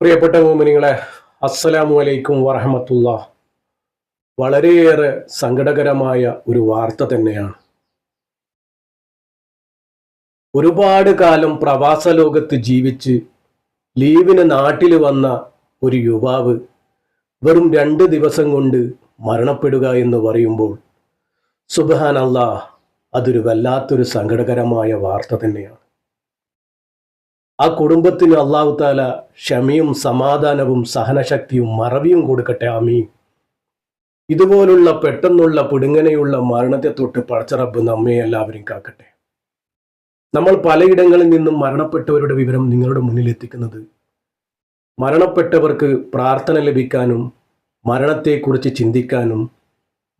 പ്രിയപ്പെട്ട മോമിനികളെ അസ്സലാമു അലൈക്കും വറഹമത്തുള്ള. വളരെയേറെ സങ്കടകരമായ ഒരു വാർത്ത തന്നെയാണ്. ഒരുപാട് കാലം പ്രവാസ ലോകത്ത് ജീവിച്ച് ലീവിന് നാട്ടിൽ വന്ന ഒരു യുവാവ് വെറും രണ്ട് ദിവസം കൊണ്ട് മരണപ്പെടുക എന്ന് പറയുമ്പോൾ അള്ളാഹ് അതൊരു വല്ലാത്തൊരു സങ്കടകരമായ വാർത്ത തന്നെയാണ്. ആ കുടുംബത്തിന് അള്ളാഹു താല ക്ഷമയും സമാധാനവും സഹനശക്തിയും മറവിയും കൊടുക്കട്ടെ ആമീൻ. ഇതുപോലുള്ള പെട്ടെന്നുള്ള പിടുങ്ങനെയുള്ള മരണത്തെ തൊട്ട് പടച്ചറബ് നമ്മെ എല്ലാവരും കാക്കട്ടെ. നമ്മൾ പലയിടങ്ങളിൽ നിന്നും മരണപ്പെട്ടവരുടെ വിവരം നിങ്ങളുടെ മുന്നിൽ എത്തിക്കുന്നത് മരണപ്പെട്ടവർക്ക് പ്രാർത്ഥന ലഭിക്കാനും മരണത്തെക്കുറിച്ച് ചിന്തിക്കാനും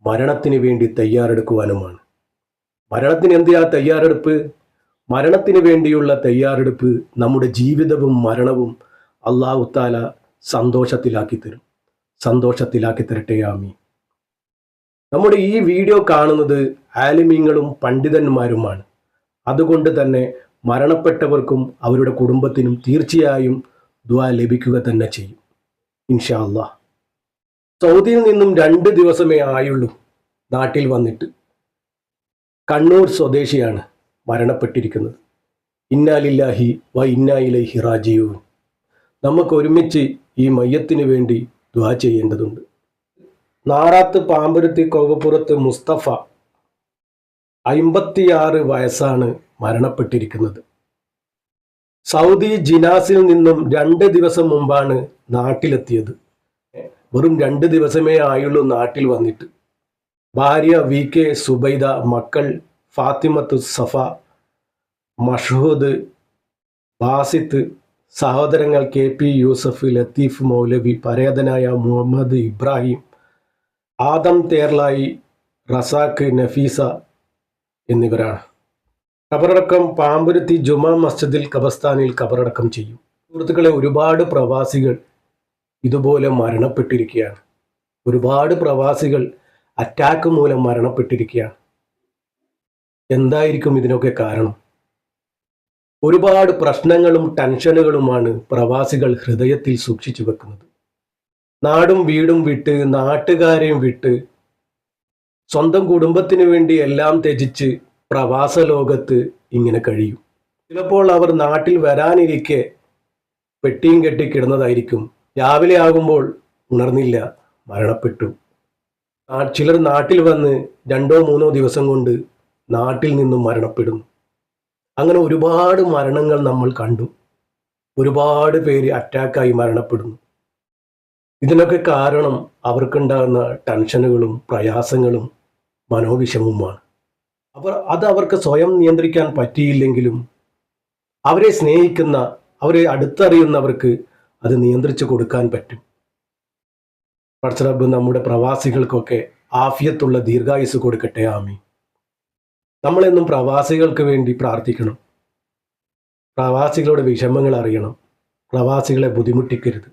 മരണത്തിന് വേണ്ടി തയ്യാറെടുക്കുവാനുമാണ്. മരണത്തിന് എന്തിനാ തയ്യാറെടുപ്പ്? മരണത്തിന് വേണ്ടിയുള്ള തയ്യാറെടുപ്പ് നമ്മുടെ ജീവിതവും മരണവും അള്ളാഹു താല സന്തോഷത്തിലാക്കി തരും. സന്തോഷത്തിലാക്കി തരട്ടെ ആമി നമ്മുടെ ഈ വീഡിയോ കാണുന്നത് ആലിമീങ്ങളും പണ്ഡിതന്മാരുമാണ്. അതുകൊണ്ട് തന്നെ മരണപ്പെട്ടവർക്കും അവരുടെ കുടുംബത്തിനും തീർച്ചയായും ദ്വാ ലഭിക്കുക തന്നെ ചെയ്യും. ഇൻഷാ അള്ളാഹ് സൗദിയിൽ നിന്നും രണ്ട് ദിവസമേ ആയുള്ളൂ നാട്ടിൽ വന്നിട്ട്. കണ്ണൂർ സ്വദേശിയാണ്. മരണപ്പെട്ടിരിക്കുന്നത്. ഇന്നാലില്ലാഹി വ ഇന്നായിലൈഹി റാജിയൂൻ നമുക്ക് ഒരുമിച്ച് ഈ മയ്യത്തിന് വേണ്ടി ദ്വാ ചെയ്യേണ്ടതുണ്ട്. നാറാത്ത് പാമ്പുരത്തി കോവപ്പുറത്ത് മുസ്തഫ അമ്പത്തിയാറ് വയസ്സാണ് മരണപ്പെട്ടിരിക്കുന്നത്. സൗദി ജിനാസിൽ നിന്നും രണ്ട് ദിവസം മുമ്പാണ് നാട്ടിലെത്തിയത്. വെറും രണ്ട് ദിവസമേ ആയുള്ളൂ നാട്ടിൽ വന്നിട്ട്. ഭാര്യ വി കെ സുബൈദ മക്കൾ ഫാത്തിമത്ത് സഫ മഷൂദ് ബാസിത്ത് സഹോദരങ്ങൾ കെ പി യൂസഫ് ലത്തീഫ് മൗലവി പരേതനായ മുഹമ്മദ് ഇബ്രാഹിം ആദം തേർലായി റസാഖ് നഫീസ എന്നിവരാണ്. കബറടക്കം പാമ്പുരുത്തി ജുമാ മസ്ജിദിൽ ഖബർസ്ഥാനിൽ കബറടക്കം ചെയ്യും. സുഹൃത്തുക്കളെ ഒരുപാട് പ്രവാസികൾ ഇതുപോലെ മരണപ്പെട്ടിരിക്കുകയാണ്. ഒരുപാട് പ്രവാസികൾ അറ്റാക്ക് മൂലം മരണപ്പെട്ടിരിക്കുകയാണ്. എന്തായിരിക്കും ഇതിനൊക്കെ കാരണം? ഒരുപാട് പ്രശ്നങ്ങളും ടെൻഷനുകളുമാണ് പ്രവാസികൾ ഹൃദയത്തിൽ സൂക്ഷിച്ചു വെക്കുന്നത്. നാടും വീടും വിട്ട് നാട്ടുകാരെയും വിട്ട് സ്വന്തം കുടുംബത്തിന് വേണ്ടി എല്ലാം ത്യജിച്ച് പ്രവാസ ലോകത്ത് ഇങ്ങനെ കഴിയും. ചിലപ്പോൾ അവർ നാട്ടിൽ വരാനിരിക്കെ പെട്ടിയും കെട്ടി കിടന്നതായിരിക്കും. രാവിലെ ആകുമ്പോൾ ഉണർന്നില്ല മരണപ്പെട്ടു. ചിലർ നാട്ടിൽ വന്ന് രണ്ടോ മൂന്നോ ദിവസം കൊണ്ട് നാട്ടിൽ നിന്നും മരണപ്പെടുന്നു. അങ്ങനെ ഒരുപാട് മരണങ്ങൾ നമ്മൾ കണ്ടു. ഒരുപാട് പേര് അറ്റാക്കായി മരണപ്പെടുന്നു. ഇതിനൊക്കെ കാരണം അവർക്കുണ്ടാകുന്ന ടെൻഷനുകളും പ്രയാസങ്ങളും മനോവിഷമവുമാണ്. അവർ അത് അവർക്ക് സ്വയം നിയന്ത്രിക്കാൻ പറ്റിയില്ലെങ്കിലും അവരെ സ്നേഹിക്കുന്ന അവരെ അടുത്തറിയുന്നവർക്ക് അത് നിയന്ത്രിച്ചു കൊടുക്കാൻ പറ്റും. പടച്ചറബ് നമ്മുടെ പ്രവാസികൾക്കൊക്കെ ആഫിയത്തുള്ള ദീർഘായുസ് കൊടുക്കട്ടെ. ആമി നമ്മളെന്നും പ്രവാസികൾക്ക് വേണ്ടി പ്രാർത്ഥിക്കണം. പ്രവാസികളുടെ വിഷമങ്ങൾ അറിയണം. പ്രവാസികളെ ബുദ്ധിമുട്ടിക്കരുത്.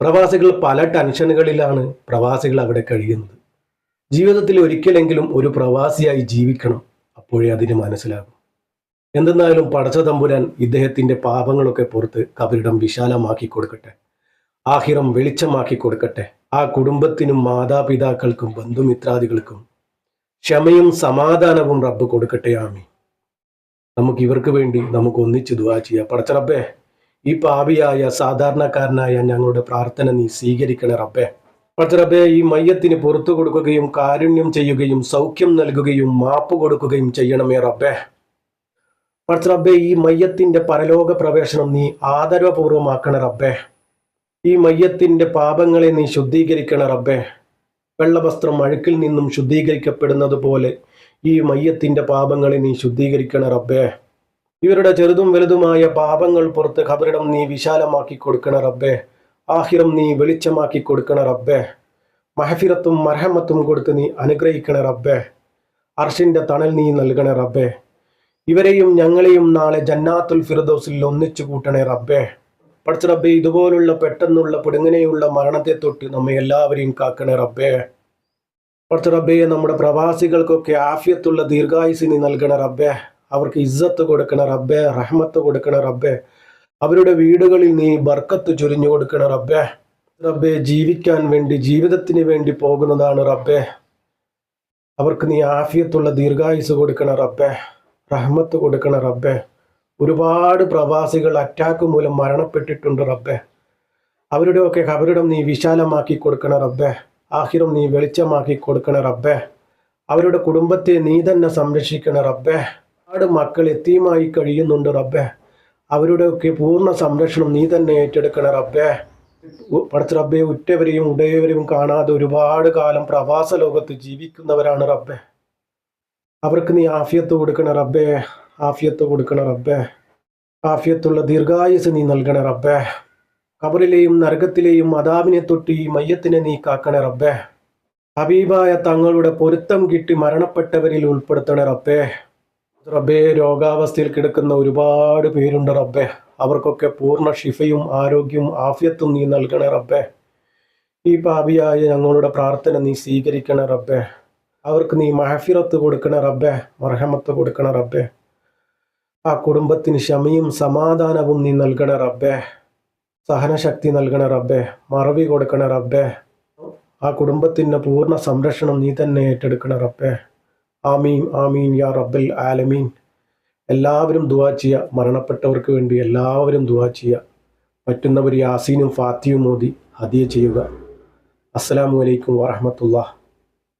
പ്രവാസികൾ പല ടെൻഷനുകളിലാണ് പ്രവാസികൾ അവിടെ കഴിയുന്നത്. ജീവിതത്തിൽ ഒരിക്കലെങ്കിലും ഒരു പ്രവാസിയായി ജീവിക്കണം അപ്പോഴേ അതിന് മനസ്സിലാകും. എന്തെന്നാലും പടച്ച തമ്പുരാൻ ഇദ്ദേഹത്തിന്റെ പാപങ്ങളൊക്കെ പുറത്ത് കബരിടം വിശാലമാക്കി കൊടുക്കട്ടെ. ആഹിറം വെളിച്ചമാക്കി കൊടുക്കട്ടെ. ആ കുടുംബത്തിനും മാതാപിതാക്കൾക്കും ബന്ധുമിത്രാദികൾക്കും ക്ഷമയും സമാധാനവും റബ്ബ് കൊടുക്കട്ടെ ആമി നമുക്ക് ഇവർക്ക് വേണ്ടി നമുക്ക് ഒന്നിച്ച് ദുവാ ചെയ്യാം. പടച്ച റബ്ബേ ഈ പാവിയായ സാധാരണക്കാരനായ ഞങ്ങളുടെ പ്രാർത്ഥന നീ സ്വീകരിക്കണേ റബ്ബേ. പടച്ച റബ്ബേ ഈ മയ്യത്തിന് പുറത്തു കൊടുക്കുകയും കാരുണ്യം ചെയ്യുകയും സൗഖ്യം നൽകുകയും മാപ്പ് കൊടുക്കുകയും ചെയ്യണമേ റബ്ബേ. പടച്ച റബ്ബേ ഈ മയ്യത്തിന്റെ പരലോക പ്രവേശനം നീ ആദരവപൂർവമാക്കണ റബ്ബേ. ഈ മയ്യത്തിന്റെ പാപങ്ങളെ നീ ശുദ്ധീകരിക്കണേ റബ്ബേ. വെള്ളവസ്ത്രം അഴുക്കിൽ നിന്നും ശുദ്ധീകരിക്കപ്പെടുന്നത് പോലെ ഈ മയ്യത്തിന്റെ പാപങ്ങളെ നീ ശുദ്ധീകരിക്കണ റബ്ബേ. ഇവരുടെ ചെറുതും വലുതുമായ പാപങ്ങൾ പുറത്ത് ഖബറിടം നീ വിശാലമാക്കി കൊടുക്കണ റബ്ബേ. ആഹിറം നീ വെളിച്ചമാക്കി കൊടുക്കണ റബ്ബേ. മഹഫിറത്തും മർഹമത്തും കൊടുത്ത് നീ അനുഗ്രഹിക്കണ റബ്ബേ. അർഷിന്റെ തണൽ നീ നൽകണ റബ്ബേ. ഇവരെയും ഞങ്ങളെയും നാളെ ജന്നാത്തുൽ ഫിറദോസിൽ ഒന്നിച്ചു കൂട്ടണേ റബ്ബേ. പഠിച്ച റബ്ബെ ഇതുപോലുള്ള പെട്ടെന്നുള്ള പിടുങ്ങനെയുള്ള മരണത്തെ തൊട്ട് നമ്മെ എല്ലാവരെയും കാക്കണേ റബ്ബേ. പഠിച്ച റബ്ബേ നമ്മുടെ പ്രവാസികൾക്കൊക്കെ ആഫിയത്തുള്ള ദീർഘായുസിനി നൽകണ റബ്ബേ. അവർക്ക് ഇജ്ജത്ത് കൊടുക്കണ റബ്ബേ റഹ്മത്ത് കൊടുക്കണ റബ്ബേ. അവരുടെ വീടുകളിൽ നീ ബർക്കത്ത് ചൊരിഞ്ഞു കൊടുക്കണ റബ്ബേ. റബ്ബെ ജീവിക്കാൻ വേണ്ടി ജീവിതത്തിന് വേണ്ടി പോകുന്നതാണ് റബ്ബേ. അവർക്ക് നീ ആഫിയത്തുള്ള ദീർഘായുസ് കൊടുക്കണ റബ്ബേ. റഹ്മത്ത് കൊടുക്കണ റബ്ബേ. ഒരുപാട് പ്രവാസികൾ അറ്റാക്ക് മൂലം മരണപ്പെട്ടിട്ടുണ്ട് റബ്ബേ. അവരുടെയൊക്കെ കബറിടം നീ വിശാലമാക്കി കൊടുക്കണ റബ്ബെ. ആഹിറും നീ വെളിച്ചമാക്കി കൊടുക്കണ റബ്ബെ. അവരുടെ കുടുംബത്തെ നീ തന്നെ സംരക്ഷിക്കണ റബ്ബെ. ഒരുപാട് മക്കൾ എത്തിയുമായി കഴിയുന്നുണ്ട് റബ്ബേ. അവരുടെയൊക്കെ പൂർണ സംരക്ഷണം നീ തന്നെ ഏറ്റെടുക്കണ റബ്ബെ. പഠിച്ച റബ്ബെ ഉറ്റവരെയും ഉടയവരെയും കാണാതെ ഒരുപാട് കാലം പ്രവാസ ലോകത്ത് ജീവിക്കുന്നവരാണ് റബ്ബെ. അവർക്ക് നീ ആഫിയത്ത് കൊടുക്കണ റബ്ബേ. ആഫിയത്ത് കൊടുക്കണ റബ്ബേ. ആഫിയത്തുള്ള ദീർഘായുസ് നീ നൽകണ റബ്ബേ. കബറിലെയും നരകത്തിലെയും അതാവിനെ തൊട്ട് ഈ മയ്യത്തിനെ നീ കാക്കണ റബ്ബേ. ഹബീബായ തങ്ങളുടെ പൊരുത്തം കിട്ടി മരണപ്പെട്ടവരിൽ ഉൾപ്പെടുത്തണ റബ്ബേ. റബ്ബേ രോഗാവസ്ഥയിൽ കിടക്കുന്ന ഒരുപാട് പേരുണ്ട് റബ്ബേ. അവർക്കൊക്കെ പൂർണ ഷിഫയും ആരോഗ്യവും ആഫിയത്തും നീ നൽകണേ റബ്ബേ. ഈ പാപിയായ ഞങ്ങളുടെ പ്രാർത്ഥന നീ സ്വീകരിക്കണേ റബ്ബേ. അവർക്ക് നീ മഹഫിറത്ത് കൊടുക്കണ റബ്ബേ. മർഹമത്ത് കൊടുക്കണ റബ്ബേ. ആ കുടുംബത്തിന് ക്ഷമയും സമാധാനവും നീ നൽകണ റബ്ബേ. സഹനശക്തി നൽകണ റബ്ബേ. മറവി കൊടുക്കണ റബ്ബേ. ആ കുടുംബത്തിന്റെ പൂർണ സംരക്ഷണം നീ തന്നെ ഏറ്റെടുക്കണ റബ്ബേ. ആമീൻ ആമീൻ യാ റബ്ബൽ ആലമീൻ. എല്ലാവരും ദുവാ ചെയ്യുക മരണപ്പെട്ടവർക്ക് വേണ്ടി എല്ലാവരും ദുവാ ചെയ്യ. പറ്റുന്നവർ യാസീനും ഫാത്തിയും മോദി ഹദിയ ചെയ്യുക. അസ്സലാമു അലൈക്കും വറഹമത്തുള്ള